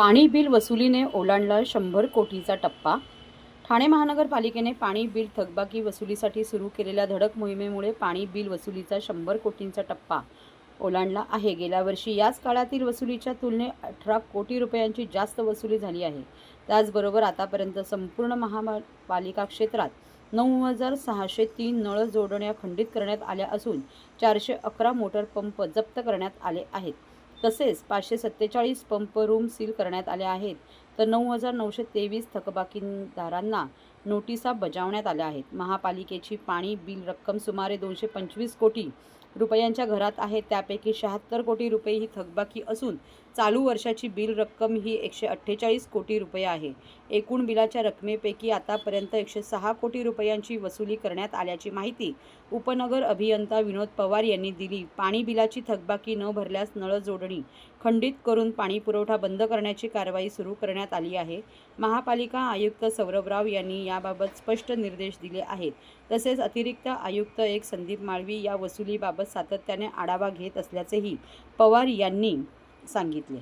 पाणी बिल वसुलीने ओलांडला शंभर कोटीचा टप्पा. ठाणे महानगरपालिकेने पाणी बिल थकबाकी वसुलीसाठी सुरू केलेल्या धडक मोहिमेमुळे पाणी बिल वसुलीचा शंभर कोटींचा टप्पा ओलांडला आहे. गेल्या वर्षी याच काळातील वसुलीच्या तुलनेत अठरा कोटी रुपयांची जास्त वसुली झाली आहे. त्याचबरोबर आतापर्यंत संपूर्ण महापालिका क्षेत्रात नऊ हजार सहाशे तीन नळ जोडण्या खंडित करण्यात आल्या असून चारशे अकरा मोटर पंप जप्त करण्यात आले आहेत. तसेच पाचशे सत्तेचाळीस पंप रूम सील करण्यात आले आहेत. तर नऊ हजार नऊशे तेवीस थकबाकीदारांना नोटिसा बजावण्यात आल्या आहेत. महापालिकेची पाणी बिल रक्कम सुमारे दोनशे पंचवीस कोटी रुपयांच्या घरात आहे. त्यापैकी शहात्तर कोटी रुपये ही थकबाकी असून चालू वर्षाची बिल रक्कम ही एकशे अठ्ठेचाळीस कोटी रुपये आहे. एकूण बिलाच्या रकमेपैकी आतापर्यंत एकशे सहा कोटी रुपयांची वसुली करण्यात आल्याची माहिती उपनगर अभियंता विनोद पवार यांनी दिली. पाणी बिलाची थकबाकी न भरल्यास नळ जोडणी खंडित करून पाणी पुरवठा बंद करण्याची कारवाई सुरू करण्यात आली आहे. महापालिका आयुक्त सौरभ राव यांनी याबाबत स्पष्ट निर्देश दिले आहेत. तसेच अतिरिक्त आयुक्त एक संदीप माळवी या वसुलीबाबत सातत्याने आढावा घेत असल्याचेही पवार यांनी सांगितले.